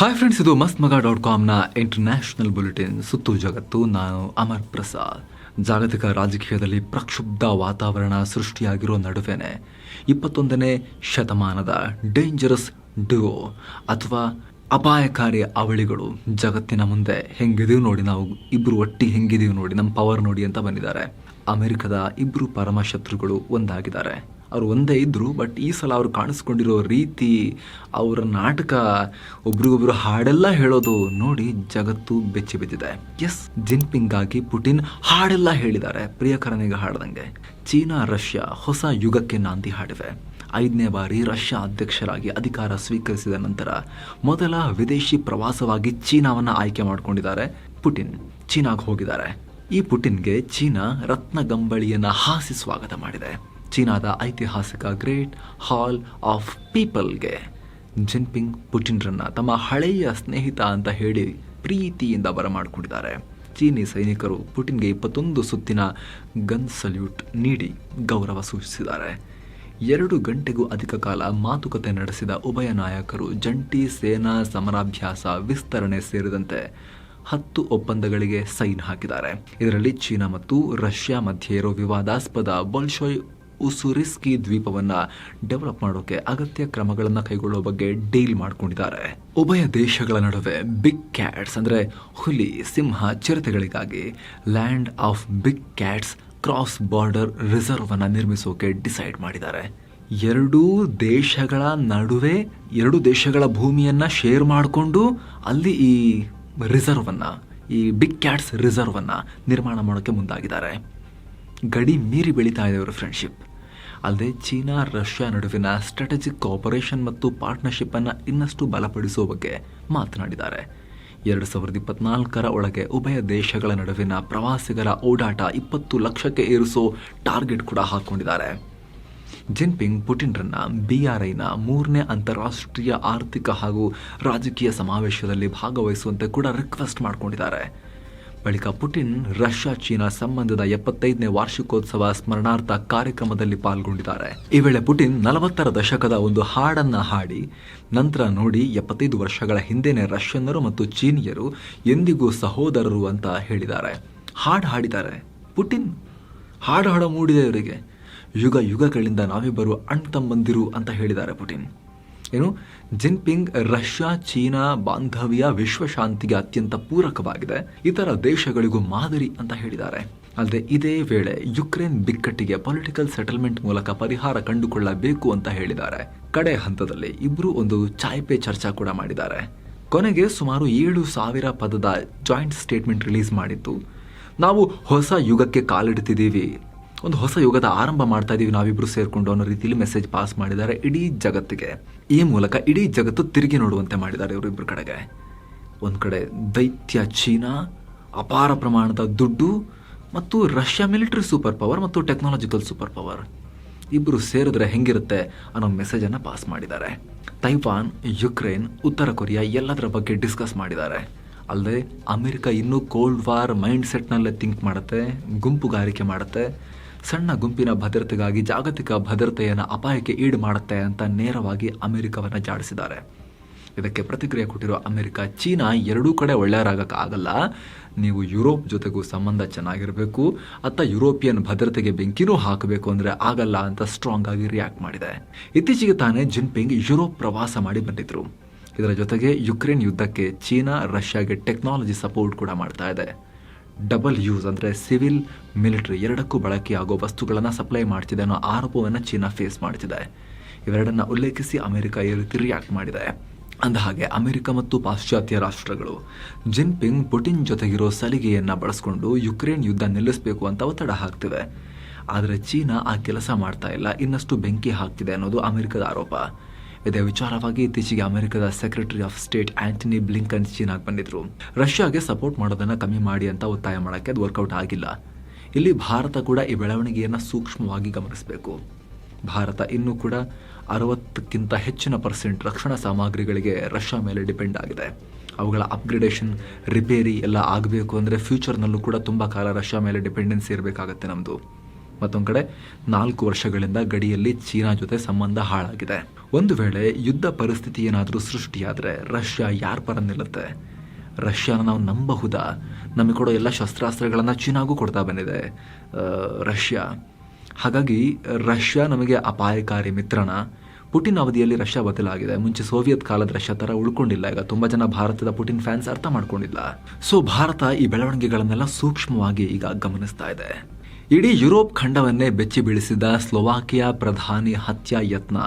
Hi friends ಇದು ಮಸ್ತ್ ಮಗ ಡಾಟ್ ಕಾಮ್ನ ಇಂಟರ್ನ್ಯಾಷನಲ್ ಬುಲೆಟಿನ್ ಸುತ್ತು ಜಗತ್ತು, ನಾನು ಅಮರ್ ಪ್ರಸಾದ್. ಜಾಗತಿಕ ರಾಜಕೀಯದಲ್ಲಿ ಪ್ರಕ್ಷುಬ್ಧ ವಾತಾವರಣ ಸೃಷ್ಟಿಯಾಗಿರೋ ನಡುವೆನೆ ಇಪ್ಪತ್ತೊಂದನೇ ಶತಮಾನದ ಡೇಂಜರಸ್ ಡ್ಯೂ ಅಥವಾ ಅಪಾಯಕಾರಿ ಅವಳಿಗಳು ಜಗತ್ತಿನ ಮುಂದೆ ಹೆಂಗಿದೀವಿ ನೋಡಿ ನಾವು ಇಬ್ಬರು ಒಟ್ಟಿ ಹೆಂಗಿದೀವಿ ನೋಡಿ ನಮ್ಮ ಪವರ್ ನೋಡಿ ಅಂತ ಬಂದಿದ್ದಾರೆ. ಅಮೆರಿಕದ ಇಬ್ಬರು ಪರಮ ಶತ್ರುಗಳು ಒಂದಾಗಿದ್ದಾರೆ. ಅವರು ಒಂದೇ ಇದ್ದರು ಬಟ್ ಈ ಸಲ ಅವ್ರು ಕಾಣಿಸ್ಕೊಂಡಿರೋ ರೀತಿ, ಅವರ ನಾಟಕ ಒಬ್ರಿಗೊಬ್ರು ಹಾಡೆಲ್ಲ ಹೇಳೋದು ನೋಡಿ ಜಗತ್ತು ಬೆಚ್ಚಿ ಬಿದ್ದಿದೆ. ಎಸ್ ಜಿನ್ಪಿಂಗ್ ಆಗಿ ಪುಟಿನ್ ಹಾಡೆಲ್ಲ ಹೇಳಿದ್ದಾರೆ. ಪ್ರಿಯಕರನಿಗೆ ಹಾಡ್ದಂಗೆ. ಚೀನಾ, ರಷ್ಯಾ ಹೊಸ ಯುಗಕ್ಕೆ ನಾಂದಿ ಹಾಡಿವೆ. ಐದನೇ ಬಾರಿ ರಷ್ಯಾ ಅಧ್ಯಕ್ಷರಾಗಿ ಅಧಿಕಾರ ಸ್ವೀಕರಿಸಿದ ನಂತರ ಮೊದಲ ವಿದೇಶಿ ಪ್ರವಾಸವಾಗಿ ಚೀನಾವನ್ನ ಆಯ್ಕೆ ಮಾಡಿಕೊಂಡಿದ್ದಾರೆ ಪುಟಿನ್. ಚೀನಾಗೆ ಹೋಗಿದ್ದಾರೆ. ಈ ಪುಟಿನ್ಗೆ ಚೀನಾ ರತ್ನಗಂಬಳಿಯನ್ನು ಹಾಸಿ ಸ್ವಾಗತ ಮಾಡಿದೆ. ಚೀನಾದ ಐತಿಹಾಸಿಕ ಗ್ರೇಟ್ ಹಾಲ್ ಆಫ್ ಪೀಪಲ್ಗೆ ಜಿನ್ಪಿಂಗ್ ಪುಟಿನ್ರನ್ನ ತಮ್ಮ ಹಳೆಯ ಸ್ನೇಹಿತ ಅಂತ ಹೇಳಿ ಪ್ರೀತಿಯಿಂದ ಬರಮಾಡಿಕೊಂಡಿದ್ದಾರೆ. ಚೀನಿ ಸೈನಿಕರು ಪುಟಿನ್ಗೆ ಇಪ್ಪತ್ತೊಂದು ಸುತ್ತಿನ ಗನ್ ಸಲ್ಯೂಟ್ ನೀಡಿ ಗೌರವ ಸೂಚಿಸಿದ್ದಾರೆ. ಎರಡು ಗಂಟೆಗೂ ಅಧಿಕ ಕಾಲ ಮಾತುಕತೆ ನಡೆಸಿದ ಉಭಯ ನಾಯಕರು ಜಂಟಿ ಸೇನಾ ಸಮರಾಭ್ಯಾಸ ವಿಸ್ತರಣೆ ಸೇರಿದಂತೆ ಹತ್ತು ಒಪ್ಪಂದಗಳಿಗೆ ಸೈನ್ ಹಾಕಿದ್ದಾರೆ. ಇದರಲ್ಲಿ ಚೀನಾ ಮತ್ತು ರಷ್ಯಾ ಮಧ್ಯೆ ಇರೋ ವಿವಾದಾಸ್ಪದ ಬೊಲ್ಶೋಯ್ ಉಸುರಿಸ್ಕಿ ದ್ವೀಪವನ್ನ ಡೆವಲಪ್ ಮಾಡೋಕೆ ಅಗತ್ಯ ಕ್ರಮಗಳನ್ನು ಕೈಗೊಳ್ಳುವ ಬಗ್ಗೆ ಡೀಲ್ ಮಾಡ್ಕೊಂಡಿದ್ದಾರೆ. ಉಭಯ ದೇಶಗಳ ನಡುವೆ ಬಿಗ್ ಕ್ಯಾಟ್ಸ್ ಅಂದ್ರೆ ಹುಲಿ, ಸಿಂಹ ಚಿರತೆಗಳಿಗಾಗಿ land of big cats cross border reserve ಅನ್ನ ನಿರ್ಮಿಸೋಕೆ ಡಿಸೈಡ್ ಮಾಡಿದ್ದಾರೆ. ಎರಡೂ ದೇಶಗಳ ನಡುವೆ, ಎರಡು ದೇಶಗಳ ಭೂಮಿಯನ್ನ ಶೇರ್ ಮಾಡಿಕೊಂಡು ಅಲ್ಲಿ ಈ ರಿಸರ್ವ್ ಅನ್ನ, ಈ ಬಿಗ್ ಕ್ಯಾಟ್ಸ್ ರಿಸರ್ವ್ ಅನ್ನ ನಿರ್ಮಾಣ ಮಾಡೋಕೆ ಮುಂದಾಗಿದ್ದಾರೆ. ಗಡಿ ಮೀರಿ ಬೆಳೀತಾ ಇದೆ ಅವರ ಫ್ರೆಂಡ್ಶಿಪ್ ಅಲ್ಲದೆ ಚೀನಾ, ರಷ್ಯಾ ನಡುವಿನ ಸ್ಟ್ರಾಟಜಿಕ್ ಕೋಪರೇಷನ್ ಮತ್ತು ಪಾರ್ಟ್ನರ್ಶಿಪ್ ಅನ್ನು ಇನ್ನಷ್ಟು ಬಲಪಡಿಸುವ ಬಗ್ಗೆ ಮಾತನಾಡಿದ್ದಾರೆ. ಎರಡು ಸಾವಿರದ ಇಪ್ಪತ್ನಾಲ್ಕರ ಒಳಗೆ ಉಭಯ ದೇಶಗಳ ನಡುವಿನ ಪ್ರವಾಸಿಗರ ಓಡಾಟ ಇಪ್ಪತ್ತು ಲಕ್ಷಕ್ಕೆ ಏರಿಸೋ ಟಾರ್ಗೆಟ್ ಕೂಡ ಹಾಕೊಂಡಿದ್ದಾರೆ. ಜಿನ್ಪಿಂಗ್ ಪುಟಿನ್ರನ್ನ ಬಿಆರ್ಐನ ಮೂರನೇ ಅಂತಾರಾಷ್ಟ್ರೀಯ ಆರ್ಥಿಕ ಹಾಗೂ ರಾಜಕೀಯ ಸಮಾವೇಶದಲ್ಲಿ ಭಾಗವಹಿಸುವಂತೆ ಕೂಡ ರಿಕ್ವೆಸ್ಟ್ ಮಾಡಿಕೊಂಡಿದ್ದಾರೆ. ಬಳಿಕ ಪುಟಿನ್ ರಷ್ಯಾ ಚೀನಾ ಸಂಬಂಧದ ಎಪ್ಪತ್ತೈದನೇ ವಾರ್ಷಿಕೋತ್ಸವ ಸ್ಮರಣಾರ್ಥ ಕಾರ್ಯಕ್ರಮದಲ್ಲಿ ಪಾಲ್ಗೊಂಡಿದ್ದಾರೆ. ಈ ವೇಳೆ ಪುಟಿನ್ ನಲವತ್ತರ ದಶಕದ ಒಂದು ಹಾಡನ್ನ ಹಾಡಿ, ನಂತರ ನೋಡಿ ಎಪ್ಪತ್ತೈದು ವರ್ಷಗಳ ಹಿಂದೆನೆ ರಷ್ಯನ್ನರು ಮತ್ತು ಚೀನಿಯರು ಎಂದಿಗೂ ಸಹೋದರರು ಅಂತ ಹೇಳಿದ್ದಾರೆ. ಹಾಡು ಹಾಡಿದ್ದಾರೆ. ಪುಟಿನ್, ಹಾಡು ಹಾಡ ಮೂಡಿದೆ ಇವರಿಗೆ ಯುಗ ಯುಗಗಳಿಂದ ನಾವಿಬ್ಬರು ಅಣ್ಣ ತಮ್ಮಂದಿರು ಅಂತ ಹೇಳಿದ್ದಾರೆ ಪುಟಿನ್. ಏನು? ಜಿನ್ಪಿಂಗ್, ರಷ್ಯಾ, ಚೀನಾ, ಬಾಂಧವ್ಯ, ವಿಶ್ವಶಾಂತಿಗೆ ಅತ್ಯಂತ ಪೂರಕವಾಗಿದೆ. ಇತರ ದೇಶಗಳಿಗೂ ಮಾದರಿ ಅಂತ ಹೇಳಿದ್ದಾರೆ. ಅಲ್ಲದೆ ಇದೇ ವೇಳೆ ಯುಕ್ರೇನ್ ಬಿಕ್ಕಟ್ಟಿಗೆ ಪೊಲಿಟಿಕಲ್ ಸೆಟಲ್ಮೆಂಟ್ ಮೂಲಕ ಪರಿಹಾರ ಕಂಡುಕೊಳ್ಳಬೇಕು ಅಂತ ಹೇಳಿದ್ದಾರೆ. ಕಡೆ ಹಂತದಲ್ಲಿ ಇಬ್ಬರು ಒಂದು ಚಾಯ್ಪೆ ಚರ್ಚಾ ಕೂಡ ಮಾಡಿದ್ದಾರೆ. ಕೊನೆಗೆ ಸುಮಾರು ಏಳು ಸಾವಿರ ಪದದ ಜಾಯಿಂಟ್ ಸ್ಟೇಟ್ಮೆಂಟ್ ರಿಲೀಸ್ ಮಾಡಿತ್ತು ನಾವು ಹೊಸ ಯುಗಕ್ಕೆ ಕಾಲಿಡ್ತಿದ್ದೀವಿ. ಒಂದು ಹೊಸ ಯುಗದ ಆರಂಭ ಮಾಡ್ತಾ ಇದೀವಿ ನಾವಿಬ್ರು ಸೇರ್ಕೊಂಡು ಅನ್ನೋ ರೀತಿಯಲ್ಲಿ ಮೆಸೇಜ್ ಪಾಸ್ ಮಾಡಿದ್ದಾರೆ ಇಡೀ ಜಗತ್ತಿಗೆ. ಈ ಮೂಲಕ ಇಡೀ ಜಗತ್ತು ತಿರುಗಿ ನೋಡುವಂತೆ ಮಾಡಿದ್ದಾರೆ ಇವರಿಬ್ಬರ ಕಡೆಗೆ. ಒಂದು ಕಡೆ ದೈತ್ಯ ಚೀನಾ, ಅಪಾರ ಪ್ರಮಾಣದ ದುಡ್ಡು ಮತ್ತು ರಷ್ಯಾ ಮಿಲಿಟರಿ ಸೂಪರ್ ಪವರ್ ಮತ್ತು ಟೆಕ್ನಾಲಜಿಕಲ್ ಸೂಪರ್ ಪವರ್ ಇಬ್ಬರು ಸೇರಿದ್ರೆ ಹೆಂಗಿರುತ್ತೆ ಅನ್ನೋ ಮೆಸೇಜನ್ನು ಪಾಸ್ ಮಾಡಿದ್ದಾರೆ. ತೈವಾನ್, ಯುಕ್ರೇನ್, ಉತ್ತರ ಕೊರಿಯಾ ಎಲ್ಲದರ ಬಗ್ಗೆ ಡಿಸ್ಕಸ್ ಮಾಡಿದ್ದಾರೆ. ಅಲ್ಲದೆ ಅಮೆರಿಕ ಇನ್ನೂ ಕೋಲ್ಡ್ ವಾರ್ ಮೈಂಡ್ ಸೆಟ್ನಲ್ಲೇ ಥಿಂಕ್ ಮಾಡುತ್ತೆ, ಗುಂಪುಗಾರಿಕೆ ಮಾಡುತ್ತೆ ಸಣ್ಣ ಗುಂಪಿನ ಭದ್ರತೆಗಾಗಿ ಜಾಗತಿಕ ಭದ್ರತೆಯನ್ನು ಅಪಾಯಕ್ಕೆ ಈಡು ಮಾಡುತ್ತೆ ಅಂತ ನೇರವಾಗಿ ಅಮೆರಿಕವನ್ನು ಜಾಡಿಸಿದ್ದಾರೆ. ಇದಕ್ಕೆ ಪ್ರತಿಕ್ರಿಯೆ ಕೊಟ್ಟಿರೋ ಅಮೆರಿಕ, ಚೀನಾ ಎರಡೂ ಕಡೆ ಒಳ್ಳೆಯರಾಗಕ್ಕಾಗಲ್ಲ ನೀವು ಯುರೋಪ್ ಜೊತೆಗೂ ಸಂಬಂಧ ಚೆನ್ನಾಗಿರಬೇಕು. ಅತ್ತ ಯುರೋಪಿಯನ್ ಭದ್ರತೆಗೆ ಬೆಂಕಿನೂ ಹಾಕಬೇಕು ಅಂದರೆ ಆಗಲ್ಲ ಅಂತ ಸ್ಟ್ರಾಂಗ್ ಆಗಿ ರಿಯಾಕ್ಟ್ ಮಾಡಿದೆ. ಇತ್ತೀಚೆಗೆ ತಾನೇ ಜಿನ್ಪಿಂಗ್ ಯುರೋಪ್ ಪ್ರವಾಸ ಮಾಡಿ ಬಂದಿದ್ರು. ಇದರ ಜೊತೆಗೆ ಯುಕ್ರೇನ್ ಯುದ್ಧಕ್ಕೆ ಚೀನಾ, ರಷ್ಯಾಗೆ ಟೆಕ್ನಾಲಜಿ ಸಪೋರ್ಟ್ ಕೂಡ ಮಾಡ್ತಾ ಇದೆ. ಡಬಲ್ ಯೂಸ್ ಅಂದರೆ ಸಿವಿಲ್ ಮಿಲಿಟರಿ ಎರಡಕ್ಕೂ ಬಳಕೆಯಾಗೋ ವಸ್ತುಗಳನ್ನು ಸಪ್ಲೈ ಮಾಡ್ತಿದೆ ಅನ್ನೋ ಆರೋಪವನ್ನು ಚೀನಾ ಫೇಸ್ ಮಾಡ್ತಿದೆ. ಇವೆರಡನ್ನು ಉಲ್ಲೇಖಿಸಿ ಅಮೆರಿಕ ಈ ರೀತಿ ರಿಯಾಕ್ಟ್ ಮಾಡಿದೆ. ಅಂದ ಹಾಗೆ ಅಮೆರಿಕ ಮತ್ತು ಪಾಶ್ಚಾತ್ಯ ರಾಷ್ಟ್ರಗಳು ಜಿನ್ಪಿಂಗ್ ಪುಟಿನ್ ಜೊತೆಗಿರೋ ಸಲಿಗೆಯನ್ನು ಬಳಸ್ಕೊಂಡು ಯುಕ್ರೇನ್ ಯುದ್ಧ ನಿಲ್ಲಿಸಬೇಕು ಅಂತ ಒತ್ತಡ ಹಾಕ್ತಿವೆ. ಆದರೆ ಚೀನಾ ಆ ಕೆಲಸ ಮಾಡ್ತಾ ಇಲ್ಲ, ಇನ್ನಷ್ಟು ಬೆಂಕಿ ಹಾಕ್ತಿದೆ ಅನ್ನೋದು ಅಮೆರಿಕದ ಆರೋಪ. ಇದೇ. ವಿಚಾರವಾಗಿ ಇತ್ತೀಚೆಗೆ ಅಮೆರಿಕದ secretary of state Antony Blinken ಚೀನಾಗೆ ಬಂದಿದ್ರು. ರಷ್ಯಾಗೆ ಸಪೋರ್ಟ್ ಮಾಡೋದನ್ನ ಕಮ್ಮಿ ಮಾಡಿ ಅಂತ ಒತ್ತಾಯ ಮಾಡೋಕ್ಕೆ ಅದು ವರ್ಕೌಟ್ ಆಗಿಲ್ಲ. ಇಲ್ಲಿ ಭಾರತ ಕೂಡ ಈ ಬೆಳವಣಿಗೆಯನ್ನು ಸೂಕ್ಷ್ಮವಾಗಿ ಗಮನಿಸಬೇಕು. ಭಾರತ ಇನ್ನೂ ಕೂಡ ಅರವತ್ತಕ್ಕಿಂತ ಹೆಚ್ಚಿನ ಪರ್ಸೆಂಟ್ ರಕ್ಷಣಾ ಸಾಮಗ್ರಿಗಳಿಗೆ ರಷ್ಯಾ ಮೇಲೆ ಡಿಪೆಂಡ್ ಆಗಿದೆ. ಅವುಗಳ ಅಪ್ಗ್ರೇಡೇಷನ್ ರಿಪೇರಿ ಎಲ್ಲ ಆಗಬೇಕು ಅಂದರೆ ಫ್ಯೂಚರ್ನಲ್ಲೂ ಕೂಡ ತುಂಬ ಕಾಲ ರಷ್ಯಾ ಮೇಲೆ ಡಿಪೆಂಡೆನ್ಸಿ ಇರಬೇಕಾಗತ್ತೆ ನಮ್ಮದು ಮತ್ತೊಂದು ಕಡೆ, ನಾಲ್ಕು ವರ್ಷಗಳಿಂದ ಗಡಿಯಲ್ಲಿ ಚೀನಾ ಜೊತೆ ಸಂಬಂಧ ಹಾಳಾಗಿದೆ. ಒಂದು ವೇಳೆ ಯುದ್ಧ ಪರಿಸ್ಥಿತಿ ಏನಾದರೂ ಸೃಷ್ಟಿಯಾದರೆ ರಷ್ಯಾ ಯಾರ ಪರ ನಿಲ್ಲುತ್ತೆ? ರಷ್ಯಾನ ನಾವು ನಂಬಬಹುದಾ? ನಮಗೆ ಕೊಡೋ ಎಲ್ಲ ಶಸ್ತ್ರಾಸ್ತ್ರಗಳನ್ನು ಚೀನಾಗೂ ಕೊಡ್ತಾ ಬಂದಿದೆ. ರಷ್ಯಾ. ಹಾಗಾಗಿ ರಷ್ಯಾ ನಮಗೆ ಅಪಾಯಕಾರಿ ಮಿತ್ರನ ಪುಟಿನ್ ಅವಧಿಯಲ್ಲಿ ರಷ್ಯಾ ಬದಲಾಗಿದೆ. ಮುಂಚೆ ಸೋವಿಯತ್ ಕಾಲದ ರಷ್ಯಾ ಥರ ಉಳ್ಕೊಂಡಿಲ್ಲ. ಈಗ ತುಂಬ ಜನ ಭಾರತದ ಪುಟಿನ್ ಫ್ಯಾನ್ಸ್ ಅರ್ಥ ಮಾಡ್ಕೊಂಡಿಲ್ಲ. ಸೊ, ಭಾರತ ಈ ಬೆಳವಣಿಗೆಗಳನ್ನೆಲ್ಲ ಸೂಕ್ಷ್ಮವಾಗಿ ಈಗ ಗಮನಿಸ್ತಾ ಇದೆ. ಇಡೀ ಯುರೋಪ್ ಖಂಡವನ್ನೇ ಬೆಚ್ಚಿ ಬೀಳಿಸಿದ ಸ್ಲೋವಾಕಿಯಾ ಪ್ರಧಾನಿ ಹತ್ಯಾ ಯತ್ನ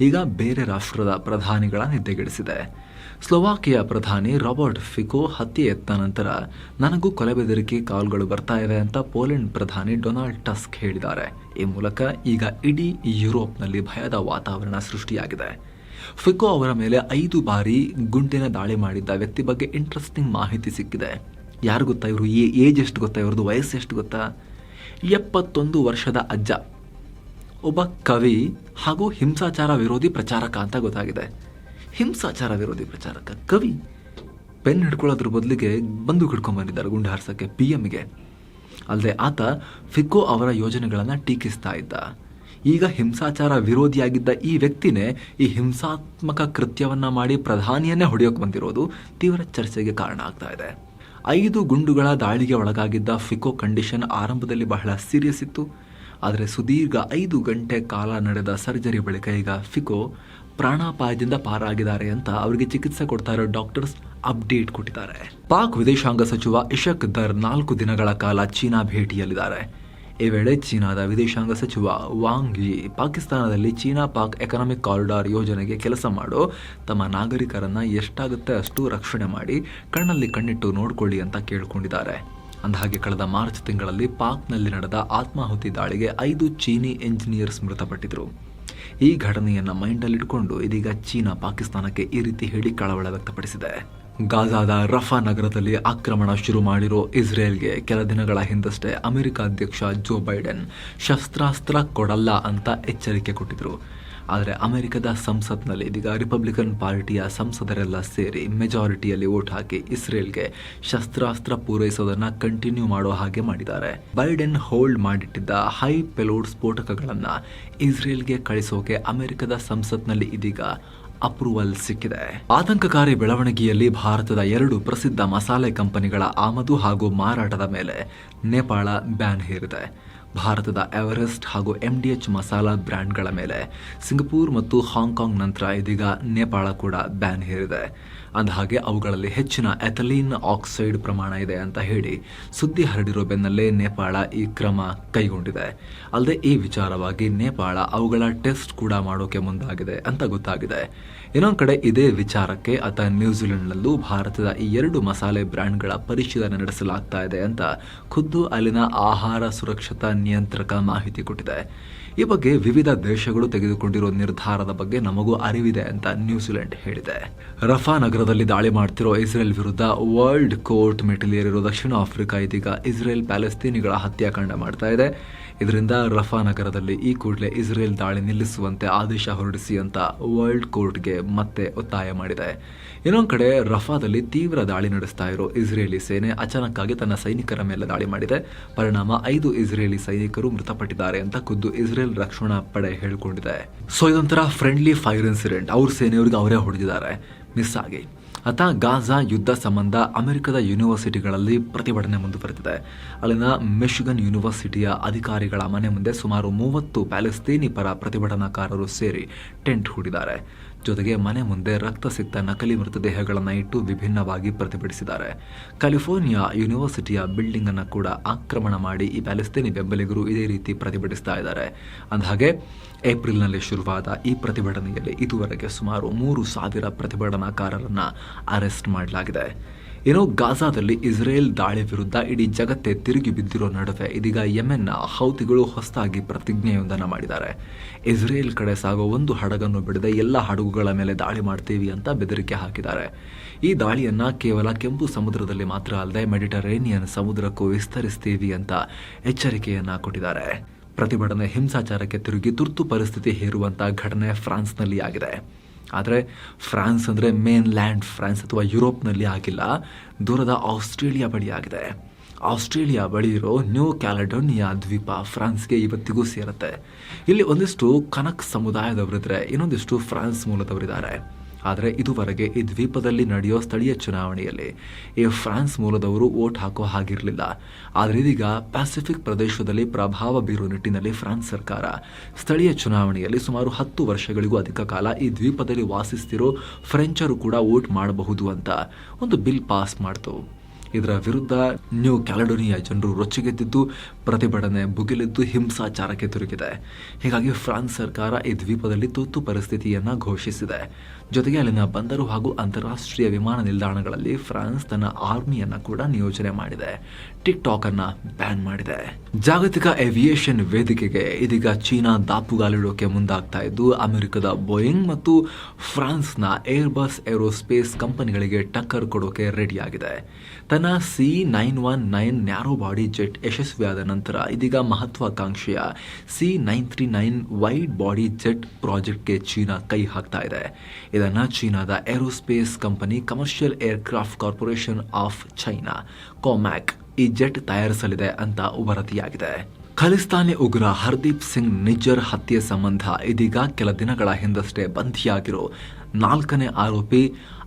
ಈಗ ಬೇರೆ ರಾಷ್ಟ್ರದ ಪ್ರಧಾನಿಗಳ ನಿದ್ದೆಗೆಡಿಸಿದೆ. ಸ್ಲೋವಾಕಿಯಾ ಪ್ರಧಾನಿ ರಾಬರ್ಟ್ ಫಿಕೋ ಹತ್ಯೆ ಯತ್ನ ನಂತರ ನನಗೂ ಕೊಲೆ ಬೆದರಿಕೆ ಕಾಲ್ಗಳು ಬರ್ತಾ ಇವೆ ಅಂತ ಪೋಲೆಂಡ್ ಪ್ರಧಾನಿ ಡೊನಾಲ್ಡ್ ಟಸ್ಕ್ ಹೇಳಿದ್ದಾರೆ. ಈ ಮೂಲಕ ಈಗ ಇಡೀ ಯುರೋಪ್ನಲ್ಲಿ ಭಯದ ವಾತಾವರಣ ಸೃಷ್ಟಿಯಾಗಿದೆ. ಫಿಕೋ ಅವರ ಮೇಲೆ ಐದು ಬಾರಿ ಗುಂಡಿನ ದಾಳಿ ಮಾಡಿದ್ದ ವ್ಯಕ್ತಿ ಬಗ್ಗೆ ಇಂಟ್ರೆಸ್ಟಿಂಗ್ ಮಾಹಿತಿ ಸಿಕ್ಕಿದೆ. ಯಾರು ಗೊತ್ತಾ ಇವರು? ಏಜ್ ಎಷ್ಟು ಗೊತ್ತಾ? ಇವ್ರದ್ದು ವಯಸ್ಸು ಎಷ್ಟು ಗೊತ್ತಾ? ಎಪ್ಪತ್ತೊಂದು ವರ್ಷದ ಅಜ್ಜ. ಒಬ್ಬ ಕವಿ ಹಾಗೂ ಹಿಂಸಾಚಾರ ವಿರೋಧಿ ಪ್ರಚಾರಕ ಅಂತ ಗೊತ್ತಾಗಿದೆ. ಹಿಂಸಾಚಾರ ವಿರೋಧಿ ಪ್ರಚಾರಕ ಕವಿ ಪೆನ್ ಹಿಡ್ಕೊಳ್ಳೋದ್ರ ಬದಲಿಗೆ ಬಂದು ಹಿಡ್ಕೊಂಬಂದಿದ್ದಾರೆ ಗುಂಡು ಹಾರಿಸೋಕ್ಕೆ ಪಿ ಎಮ್ಗೆ ಅಲ್ಲದೆ ಆತ ಫಿಕೋ ಅವರ ಯೋಜನೆಗಳನ್ನು ಟೀಕಿಸ್ತಾ ಇದ್ದ. ಈಗ ಹಿಂಸಾಚಾರ ವಿರೋಧಿಯಾಗಿದ್ದ ಈ ವ್ಯಕ್ತಿನೇ ಈ ಹಿಂಸಾತ್ಮಕ ಕೃತ್ಯವನ್ನು ಮಾಡಿ ಪ್ರಧಾನಿಯನ್ನೇ ಹೊಡೆಯೋಕೆ ಬಂದಿರೋದು ತೀವ್ರ ಚರ್ಚೆಗೆ ಕಾರಣ ಆಗ್ತಾ ಇದೆ. ಐದು ಗುಂಡುಗಳ ದಾಳಿಗೆ ಒಳಗಾಗಿದ್ದ ಫಿಕೋ ಕಂಡೀಷನ್ ಆರಂಭದಲ್ಲಿ ಬಹಳ ಸೀರಿಯಸ್ ಇತ್ತು. ಆದರೆ ಸುದೀರ್ಘ ಐದು ಗಂಟೆ ಕಾಲ ನಡೆದ ಸರ್ಜರಿ ಬಳಿಕ ಈಗ ಫಿಕೋ ಪ್ರಾಣಾಪಾಯದಿಂದ ಪಾರಾಗಿದ್ದಾರೆ ಅಂತ ಅವರಿಗೆ ಚಿಕಿತ್ಸೆ ಕೊಡ್ತಾ ಇರೋ ಡಾಕ್ಟರ್ಸ್ ಅಪ್ಡೇಟ್ ಕೊಟ್ಟಿದ್ದಾರೆ. ಪಾಕ್ ವಿದೇಶಾಂಗ ಸಚಿವ ಇಶಕ್ ದರ್ ನಾಲ್ಕು ದಿನಗಳ ಕಾಲ ಚೀನಾ ಭೇಟಿಯಲ್ಲಿದ್ದಾರೆ. ಈ ವೇಳೆ ಚೀನಾದ ವಿದೇಶಾಂಗ ಸಚಿವ ವಾಂಗ್ ಯಿ ಪಾಕಿಸ್ತಾನದಲ್ಲಿ ಚೀನಾ ಪಾಕ್ ಎಕನಾಮಿಕ್ ಕಾರಿಡಾರ್ ಯೋಜನೆಗೆ ಕೆಲಸ ಮಾಡೋ ತಮ್ಮ ನಾಗರಿಕರನ್ನ ಎಷ್ಟಾಗುತ್ತೆ ಅಷ್ಟು ರಕ್ಷಣೆ ಮಾಡಿ ಕಣ್ಣಲ್ಲಿ ಕಣ್ಣಿಟ್ಟು ನೋಡ್ಕೊಳ್ಳಿ ಅಂತ ಕೇಳ್ಕೊಂಡಿದ್ದಾರೆ. ಅಂದಹಾಗೆ ಕಳೆದ ಮಾರ್ಚ್ ತಿಂಗಳಲ್ಲಿ ಪಾಕ್ನಲ್ಲಿ ನಡೆದ ಆತ್ಮಾಹುತಿ ದಾಳಿಗೆ ಐದು ಚೀನಿ ಎಂಜಿನಿಯರ್ಸ್ ಮೃತಪಟ್ಟಿದ್ರು. ಈ ಘಟನೆಯನ್ನು ಮೈಂಡಲ್ಲಿಟ್ಕೊಂಡು ಇದೀಗ ಚೀನಾ ಪಾಕಿಸ್ತಾನಕ್ಕೆ ಈ ರೀತಿ ಹೇಳಿ ಕಳವಳ ವ್ಯಕ್ತಪಡಿಸಿದೆ. ಗಾಜಾದ ರಫಾ ನಗರದಲ್ಲಿ ಆಕ್ರಮಣ ಶುರು ಮಾಡಿರೋ ಇಸ್ರೇಲ್ಗೆ ಕೆಲ ದಿನಗಳ ಹಿಂದಷ್ಟೇ ಅಮೆರಿಕ ಅಧ್ಯಕ್ಷ ಜೋ ಬೈಡೆನ್ ಶಸ್ತ್ರಾಸ್ತ್ರ ಕೊಡಲ್ಲ ಅಂತ ಎಚ್ಚರಿಕೆ ಕೊಟ್ಟಿದ್ರು. ಆದರೆ ಅಮೆರಿಕದ ಸಂಸತ್ನಲ್ಲಿ ಇದೀಗ ರಿಪಬ್ಲಿಕನ್ ಪಾರ್ಟಿಯ ಸಂಸದರೆಲ್ಲ ಸೇರಿ ಮೆಜಾರಿಟಿಯಲ್ಲಿ ವೋಟ್ ಹಾಕಿ ಇಸ್ರೇಲ್ಗೆ ಶಸ್ತ್ರಾಸ್ತ್ರ ಪೂರೈಸೋದನ್ನ ಕಂಟಿನ್ಯೂ ಮಾಡೋ ಹಾಗೆ ಮಾಡಿದ್ದಾರೆ. ಬೈಡೆನ್ ಹೋಲ್ಡ್ ಮಾಡಿಟ್ಟಿದ್ದ ಹೈ ಪೆಲೋಡ್ ಸ್ಫೋಟಕಗಳನ್ನು ಇಸ್ರೇಲ್ಗೆ ಕಳಿಸೋಕೆ ಅಮೆರಿಕದ ಸಂಸತ್ನಲ್ಲಿ ಇದೀಗ ಅಪ್ರೂವಲ್ ಸಿಕ್ಕಿದೆ. ಆತಂಕಕಾರಿ ಬೆಳವಣಿಗೆಯಲ್ಲಿ ಭಾರತದ ಎರಡು ಪ್ರಸಿದ್ಧ ಮಸಾಲೆ ಕಂಪನಿಗಳ ಆಮದು ಹಾಗೂ ಮಾರಾಟದ ಮೇಲೆ ನೇಪಾಳ ಬ್ಯಾನ್ ಹೇರಿದೆ. ಭಾರತದ ಎವರೆಸ್ಟ್ ಹಾಗೂ ಎಂಡಿಎಚ್ ಮಸಾಲಾ ಬ್ರ್ಯಾಂಡ್ಗಳ ಮೇಲೆ ಸಿಂಗಪೂರ್ ಮತ್ತು ಹಾಂಗ್ಕಾಂಗ್ ನಂತರ ಇದೀಗ ನೇಪಾಳ ಕೂಡ ಬ್ಯಾನ್ ಹೇರಿದೆ. ಅಂದಹಾಗೆ ಅವುಗಳಲ್ಲಿ ಹೆಚ್ಚಿನ ಎಥಲೀನ್ ಆಕ್ಸೈಡ್ ಪ್ರಮಾಣ ಇದೆ ಅಂತ ಹೇಳಿ ಸುದ್ದಿ ಹರಡಿರೋ ಬೆನ್ನಲ್ಲೇ ನೇಪಾಳ ಈ ಕ್ರಮ ಕೈಗೊಂಡಿದೆ. ಅಲ್ಲದೆ ಈ ವಿಚಾರವಾಗಿ ನೇಪಾಳ ಅವುಗಳ ಟೆಸ್ಟ್ ಕೂಡ ಮಾಡೋಕೆ ಮುಂದಾಗಿದೆ ಅಂತ ಗೊತ್ತಾಗಿದೆ. ಇನ್ನೊಂದು ಕಡೆ ಇದೇ ವಿಚಾರಕ್ಕೆ ಆತ ನ್ಯೂಜಿಲೆಂಡ್ನಲ್ಲೂ ಭಾರತದ ಈ ಎರಡು ಮಸಾಲೆ ಬ್ರ್ಯಾಂಡ್ಗಳ ಪರಿಶೀಲನೆ ನಡೆಸಲಾಗ್ತಾ ಇದೆ ಅಂತ ಖುದ್ದು ಅಲ್ಲಿನ ಆಹಾರ ಸುರಕ್ಷತಾ ನಿಯಂತ್ರಕ ಮಾಹಿತಿ ಕೊಟ್ಟಿದೆ. ಈ ಬಗ್ಗೆ ವಿವಿಧ ದೇಶಗಳು ತೆಗೆದುಕೊಂಡಿರೋ ನಿರ್ಧಾರದ ಬಗ್ಗೆ ನಮಗೂ ಅರಿವಿದೆ ಅಂತ ನ್ಯೂಜಿಲೆಂಡ್ ಹೇಳಿದೆ. ರಫಾ ನಗರದಲ್ಲಿ ದಾಳಿ ಮಾಡ್ತಿರೋ ಇಸ್ರೇಲ್ ವಿರುದ್ಧ ವರ್ಲ್ಡ್ ಕೋರ್ಟ್ ಮೆಟ್ಟಿಲೇರಿರೋ ದಕ್ಷಿಣ ಆಫ್ರಿಕಾ ಇದೀಗ ಇಸ್ರೇಲ್ ಪ್ಯಾಲೆಸ್ತೀನಿಗಳ ಹತ್ಯಾಕಾಂಡ ಮಾಡ್ತಾ ಇದೆ. ಇದರಿಂದ ರಫಾ ನಗರದಲ್ಲಿ ಈ ಕೂಡಲೇ ಇಸ್ರೇಲ್ ದಾಳಿ ನಿಲ್ಲಿಸುವಂತೆ ಆದೇಶ ಹೊರಡಿಸಿ ಅಂತ ವರ್ಲ್ಡ್ ಕೋರ್ಟ್ಗೆ ಮತ್ತೆ ಒತ್ತಾಯ ಮಾಡಿದೆ. ಇನ್ನೊಂದು ಕಡೆ ರಫಾದಲ್ಲಿ ತೀವ್ರ ದಾಳಿ ನಡೆಸ್ತಾ ಇರೋ ಇಸ್ರೇಲಿ ಸೇನೆ ಅಚಾನಕ್ಕಾಗಿ ತನ್ನ ಸೈನಿಕರ ಮೇಲೆ ದಾಳಿ ಮಾಡಿದೆ. ಪರಿಣಾಮ ಐದು ಇಸ್ರೇಲಿ ಸೈನಿಕರು ಮೃತಪಟ್ಟಿದ್ದಾರೆ ಅಂತ ಖುದ್ದು ಇಸ್ರೇಲ್ ರಕ್ಷಣಾ ಪಡೆ ಹೇಳಿಕೊಂಡಿದೆ. ಸೊ ಇದೊಂಥರ ಫ್ರೆಂಡ್ಲಿ ಫೈರ್ ಇನ್ಸಿಡೆಂಟ್ ಅವ್ರ ಸೇನೆಯವ್ರಿಗೆ ಅವರೇ ಹೊಡೆದಿದ್ದಾರೆ. ಮಿಸ್ ಆಗಿ. ಅತ ಗಾಜಾ ಯುದ್ಧ ಸಂಬಂಧ ಅಮೆರಿಕದ ಯೂನಿವರ್ಸಿಟಿಗಳಲ್ಲಿ ಪ್ರತಿಭಟನೆ ಮುಂದುವರೆದಿದೆ. ಅಲ್ಲಿನ ಮಿಶಿಗನ್ ಯೂನಿವರ್ಸಿಟಿಯ ಅಧಿಕಾರಿಗಳ ಮನೆ ಮುಂದೆ ಸುಮಾರು ಮೂವತ್ತು ಪ್ಯಾಲೆಸ್ತೀನಿ ಪರ ಪ್ರತಿಭಟನಾಕಾರರು ಸೇರಿ ಟೆಂಟ್ ಹೂಡಿದ್ದಾರೆ. ಜೊತೆಗೆ ಮನೆ ಮುಂದೆ ರಕ್ತ ಸಿಕ್ತ ನಕಲಿ ಮೃತದೇಹಗಳನ್ನು ಇಟ್ಟು ವಿಭಿನ್ನವಾಗಿ ಪ್ರತಿಭಟಿಸಿದ್ದಾರೆ. ಕ್ಯಾಲಿಫೋರ್ನಿಯಾ ಯೂನಿವರ್ಸಿಟಿಯ ಬಿಲ್ಡಿಂಗ್ ಅನ್ನು ಕೂಡ ಆಕ್ರಮಣ ಮಾಡಿ ಈ ಪ್ಯಾಲೆಸ್ತೀನಿ ಬೆಂಬಲಿಗರು ಇದೇ ರೀತಿ ಪ್ರತಿಭಟಿಸ್ತಾ ಇದ್ದಾರೆ. ಅಂದಹಾಗೆ, ಏಪ್ರಿಲ್ನಲ್ಲಿ ಶುರುವಾದ ಈ ಪ್ರತಿಭಟನೆಯಲ್ಲಿ ಇದುವರೆಗೆ ಸುಮಾರು ಮೂರು ಸಾವಿರ ಪ್ರತಿಭಟನಾಕಾರರನ್ನ ಅರೆಸ್ಟ್ ಮಾಡಲಾಗಿದೆ. ಏನೋ ಗಾಜಾದಲ್ಲಿ ಇಸ್ರೇಲ್ ದಾಳಿ ವಿರುದ್ಧ ಇಡೀ ಜಗತ್ತೇ ತಿರುಗಿ ಬಿದ್ದಿರೋ ನಡುವೆ ಇದೀಗ ಯೆಮೆನ್ನ ಹೌತಿಗಳು ಹೊಸದಾಗಿ ಪ್ರತಿಜ್ಞೆಯೊಂದನ್ನು ಮಾಡಿದ್ದಾರೆ. ಇಸ್ರೇಲ್ ಕಡೆ ಸಾಗೋ ಒಂದು ಹಡಗನ್ನು ಬಿಡದೆ ಎಲ್ಲ ಹಡಗುಗಳ ಮೇಲೆ ದಾಳಿ ಮಾಡ್ತೀವಿ ಅಂತ ಬೆದರಿಕೆ ಹಾಕಿದ್ದಾರೆ. ಈ ದಾಳಿಯನ್ನು ಕೇವಲ ಕೆಂಪು ಸಮುದ್ರದಲ್ಲಿ ಮಾತ್ರ ಅಲ್ಲದೆ ಮೆಡಿಟರೇನಿಯನ್ ಸಮುದ್ರಕ್ಕೂ ವಿಸ್ತರಿಸ್ತೀವಿ ಅಂತ ಎಚ್ಚರಿಕೆಯನ್ನು ಕೊಟ್ಟಿದ್ದಾರೆ. ಪ್ರತಿಭಟನೆ ಹಿಂಸಾಚಾರಕ್ಕೆ ತಿರುಗಿ ತುರ್ತು ಪರಿಸ್ಥಿತಿ ಹೇರುವಂತಹ ಘಟನೆ ಫ್ರಾನ್ಸ್ನಲ್ಲಿ ಆಗಿದೆ ಆದರೆ ಫ್ರಾನ್ಸ್ ಅಂದರೆ ಮೇನ್ ಲ್ಯಾಂಡ್ ಫ್ರಾನ್ಸ್ ಅಥವಾ ಯುರೋಪ್ನಲ್ಲಿ ಆಗಿಲ್ಲ. ದೂರದ ಆಸ್ಟ್ರೇಲಿಯಾ ಬಳಿ ಆಗಿದೆ. ಆಸ್ಟ್ರೇಲಿಯಾ ಬಳಿ ಇರೋ ನ್ಯೂ ಕ್ಯಾಲಡೋನಿಯಾ ದ್ವೀಪ ಫ್ರಾನ್ಸ್ಗೆ ಇವತ್ತಿಗೂ ಸೇರುತ್ತೆ. ಇಲ್ಲಿ ಒಂದಿಷ್ಟು ಕನಕ್ ಸಮುದಾಯದವರಿದ್ರೆ ಇನ್ನೊಂದಿಷ್ಟು ಫ್ರಾನ್ಸ್ ಮೂಲದವರಿದ್ದಾರೆ. ಆದರೆ ಇದುವರೆಗೆ ಈ ದ್ವೀಪದಲ್ಲಿ ನಡೆಯೋ ಸ್ಥಳೀಯ ಚುನಾವಣೆಯಲ್ಲಿ ಈ ಫ್ರಾನ್ಸ್ ಮೂಲದವರು ವೋಟ್ ಹಾಕೋ ಹಾಗಿರಲಿಲ್ಲ. ಆದರೆ ಇದೀಗ ಪ್ಯಾಸಿಫಿಕ್ ಪ್ರದೇಶದಲ್ಲಿ ಪ್ರಭಾವ ಬೀರುವ ನಿಟ್ಟಿನಲ್ಲಿ ಫ್ರಾನ್ಸ್ ಸರ್ಕಾರ ಸ್ಥಳೀಯ ಚುನಾವಣೆಯಲ್ಲಿ ಸುಮಾರು ಹತ್ತು ವರ್ಷಗಳಿಗೂ ಅಧಿಕ ಕಾಲ ಈ ದ್ವೀಪದಲ್ಲಿ ವಾಸಿಸ್ತಿರೋ ಫ್ರೆಂಚರು ಕೂಡ ವೋಟ್ ಮಾಡಬಹುದು ಅಂತ ಒಂದು ಬಿಲ್ ಪಾಸ್ ಮಾಡ್ತು. ಇದರ ವಿರುದ್ಧ ನ್ಯೂ ಕ್ಯಾಲಡೋನಿಯಾ ಜನರು ರೊಚ್ಚಿಗೆದ್ದಿದ್ದು ಪ್ರತಿಭಟನೆ ಭುಗಿಲಿದ್ದು, ಹಿಂಸಾಚಾರಕ್ಕೆ ತಿರುಗಿದೆ. ಹೀಗಾಗಿ ಫ್ರಾನ್ಸ್ ಸರ್ಕಾರ ಈ ದ್ವೀಪದಲ್ಲಿ ತುರ್ತು ಪರಿಸ್ಥಿತಿಯನ್ನು ಘೋಷಿಸಿದೆ. ಜೊತೆಗೆ ಅಲ್ಲಿನ ಬಂದರು ಹಾಗೂ ಅಂತಾರಾಷ್ಟ್ರೀಯ ವಿಮಾನ ನಿಲ್ದಾಣಗಳಲ್ಲಿ ಫ್ರಾನ್ಸ್ ತನ್ನ ಆರ್ಮಿಯನ್ನ ಕೂಡ ನಿಯೋಜನೆ ಮಾಡಿದೆ. ಟಿಕ್ ಟಾಕ್ ಅನ್ನ ಬ್ಯಾನ್ ಮಾಡಿದೆ. ಜಾಗತಿಕ ಏವಿಯೇಷನ್ ವೇದಿಕೆಗೆ ಇದೀಗ ಚೀನಾ ದಾಪುಗಾಲಿಡೋಕೆ ಮುಂದಾಗ್ತಾ ಇದ್ದು, ಅಮೆರಿಕದ ಬೋಯಿಂಗ್ ಮತ್ತು ಫ್ರಾನ್ಸ್ನ ಏರ್ಬಸ್ ಏರೋಸ್ಪೇಸ್ ಕಂಪನಿಗಳಿಗೆ ಟಕ್ಕರ್ ಕೊಡೋಕೆ ರೆಡಿಯಾಗಿದೆ. ತನ್ನ C nine one nine narrow body jet ಯಶಸ್ವಿಯಾದ ನಂತರ ಇದೀಗ ಮಹತ್ವಾಕಾಂಕ್ಷೆಯ C nine three nine wide body jet ಪ್ರಾಜೆಕ್ಟ್ಗೆ China ಕೈ ಹಾಕ್ತಾ ಇದೆ. ಇದನ್ನ ಚೀನಾದ aerospace company commercial aircraft corporation of China, ಕೋಮ್ಯಾಕ್, ಈ ಜೆಟ್ ತಯಾರಿಸಲಿದೆ ಅಂತ ವರದಿಯಾಗಿದೆ. ಖಲಿಸ್ತಾನಿ ಉಗ್ರ ಹರ್ದೀಪ್ ಸಿಂಗ್ ನಿಜ್ಜರ್ ಹತ್ಯೆ ಸಂಬಂಧ ಇದೀಗ ಕೆಲ ದಿನಗಳ ಹಿಂದಷ್ಟೇ ಬಂಧಿಯಾಗಿರೋ ನಾಲ್ಕನೇ ಆರೋಪಿ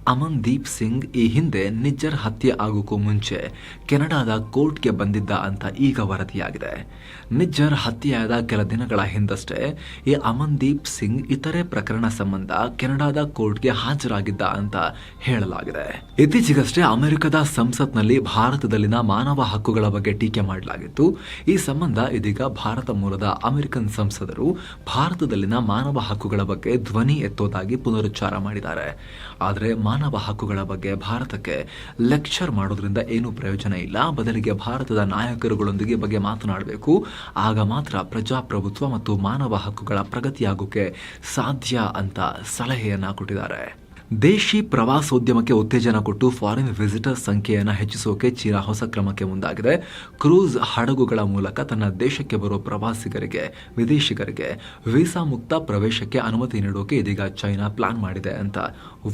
ಅಮನ್ದೀಪ್ ಸಿಂಗ್ ಈ ಹಿಂದೆ ನಿಜ್ಜರ್ ಹತ್ಯೆ ಆಗೋಕ್ಕೂ ಮುಂಚೆ ಕೆನಡಾದ ಕೋರ್ಟ್ಗೆ ಬಂದಿದ್ದ ಅಂತ ಈಗ ವರದಿಯಾಗಿದೆ. ನಿಜ್ಜರ್ ಹತ್ಯೆಯಾದ ಕೆಲ ದಿನಗಳ ಹಿಂದಷ್ಟೇ ಈ ಅಮನ್ದೀಪ್ ಸಿಂಗ್ ಇತರೆ ಪ್ರಕರಣ ಸಂಬಂಧ ಕೆನಡಾದ ಕೋರ್ಟ್ಗೆ ಹಾಜರಾಗಿದ್ದ ಅಂತ ಹೇಳಲಾಗಿದೆ. ಇತ್ತೀಚೆಗಷ್ಟೇ ಅಮೆರಿಕದ ಸಂಸತ್ನಲ್ಲಿ ಭಾರತದಲ್ಲಿನ ಮಾನವ ಹಕ್ಕುಗಳ ಬಗ್ಗೆ ಟೀಕೆ ಮಾಡಲಾಗಿತ್ತು. ಈ ಸಂಬಂಧ ಇದೀಗ ಭಾರತ ಮೂಲದ ಅಮೆರಿಕನ್ ಸಂಸದರು ಭಾರತದಲ್ಲಿನ ಮಾನವ ಹಕ್ಕುಗಳ ಬಗ್ಗೆ ಧ್ವನಿ ಎತ್ತೋದಾಗಿ ಪುನರುಚ್ಚಾರ ಮಾಡಿದ್ದಾರೆ. ಆದರೆ ಮಾನವ ಹಕ್ಕುಗಳ ಬಗ್ಗೆ ಭಾರತಕ್ಕೆ ಲೆಕ್ಚರ್ ಮಾಡೋದ್ರಿಂದ ಏನು ಪ್ರಯೋಜನ ಇಲ್ಲ. ಬದಲಿಗೆ ಭಾರತದ ನಾಯಕರುಗಳೊಂದಿಗೆ ಬಗ್ಗೆ ಮಾತನಾಡಬೇಕು. ಆಗ ಮಾತ್ರ ಪ್ರಜಾಪ್ರಭುತ್ವ ಮತ್ತು ಮಾನವ ಹಕ್ಕುಗಳ ಪ್ರಗತಿಯಾಗೋಕೆ ಸಾಧ್ಯ ಅಂತ ಸಲಹೆಯನ್ನ ಕೊಟ್ಟಿದ್ದಾರೆ. ದೇಶಿ ಪ್ರವಾಸೋದ್ಯಮಕ್ಕೆ ಉತ್ತೇಜನ ಕೊಟ್ಟು ಫಾರಿನ್ ವಿಸಿಟರ್ ಸಂಖ್ಯೆಯನ್ನು ಹೆಚ್ಚಿಸೋಕೆ ಚೀನಾ ಹೊಸ ಕ್ರಮಕ್ಕೆ ಮುಂದಾಗಿದೆ. ಕ್ರೂಸ್ ಹಡಗುಗಳ ಮೂಲಕ ತನ್ನ ದೇಶಕ್ಕೆ ಬರೋ ಪ್ರವಾಸಿಗರಿಗೆ, ವಿದೇಶಿಗರಿಗೆ ವೀಸಾ ಮುಕ್ತ ಪ್ರವೇಶಕ್ಕೆ ಅನುಮತಿ ನೀಡೋಕೆ ಇದೀಗ ಚೈನಾ ಪ್ಲಾನ್ ಮಾಡಿದೆ ಅಂತ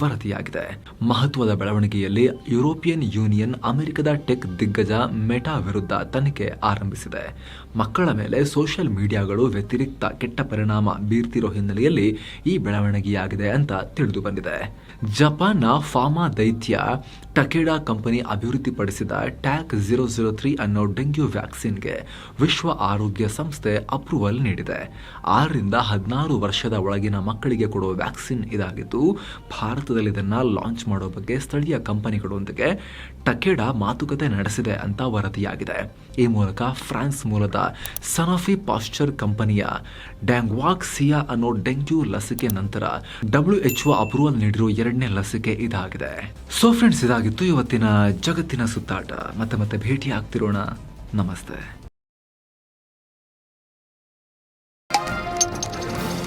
ವರದಿಯಾಗಿದೆ. ಮಹತ್ವದ ಬೆಳವಣಿಗೆಯಲ್ಲಿ ಯುರೋಪಿಯನ್ ಯೂನಿಯನ್ ಅಮೆರಿಕದ ಟೆಕ್ ದಿಗ್ಗಜ ಮೆಟಾ ವಿರುದ್ಧ ತನಿಖೆ ಆರಂಭಿಸಿದೆ. ಮಕ್ಕಳ ಮೇಲೆ ಸೋಷಿಯಲ್ ಮೀಡಿಯಾಗಳು ವ್ಯತಿರಿಕ್ತ ಕೆಟ್ಟ ಪರಿಣಾಮ ಬೀರ್ತಿರೋ ಹಿನ್ನೆಲೆಯಲ್ಲಿ ಈ ಬೆಳವಣಿಗೆಯಾಗಿದೆ ಅಂತ ತಿಳಿದು ಬಂದಿದೆ. ಜಪಾನ್ನ ಫಾರ್ಮಾ ದೈತ್ಯ ಟಕೇಡಾ ಕಂಪನಿ ಅಭಿವೃದ್ಧಿಪಡಿಸಿದ ಟ್ಯಾಕ್ ಜೀರೋ ಜೀರೋ ತ್ರೀ ಅನ್ನೋ ಡೆಂಗ್ಯೂ ವ್ಯಾಕ್ಸಿನ್ಗೆ ವಿಶ್ವ ಆರೋಗ್ಯ ಸಂಸ್ಥೆ ಅಪ್ರೂವಲ್ ನೀಡಿದೆ. ಆರರಿಂದ ಹದಿನಾರು ವರ್ಷದ ಒಳಗಿನ ಮಕ್ಕಳಿಗೆ ಕೊಡುವ ವ್ಯಾಕ್ಸಿನ್ ಇದಾಗಿದ್ದು, ಭಾರತದಲ್ಲಿ ಇದನ್ನು ಲಾಂಚ್ ಮಾಡೋ ಬಗ್ಗೆ ಸ್ಥಳೀಯ ಕಂಪನಿಗಳೊಂದಿಗೆ ಟಕೇಡಾ ಮಾತುಕತೆ ನಡೆಸಿದೆ ಅಂತ ವರದಿಯಾಗಿದೆ. ಈ ಮೂಲಕ ಫ್ರಾನ್ಸ್ ಮೂಲದ ಸನಫಿ ಪಾಶ್ಚರ್ ಕಂಪನಿಯ ಡ್ಯಾಂಗ್ವಾಕ್ಸಿಯಾ ಅನ್ನೋ ಡೆಂಗ್ಯೂ ಲಸಿಕೆ ನಂತರ ಡಬ್ಲ್ಯೂ ಎಚ್ ಅಪ್ರೂವಲ್ ನೀಡಿರೋ ಎರಡನೇ ಲಸಿಕೆ ಇದಾಗಿದೆ. ಸೊ ಫ್ರೆಂಡ್ಸ್ ಇದಾಗಿತ್ತು ಇವತ್ತಿನ ಜಗತ್ತಿನ ಸುತ್ತಾಟ. ಮತ್ತೆ ಮತ್ತೆ ಭೇಟಿ ಆಗ್ತಿರೋಣ ನಮಸ್ತೆ.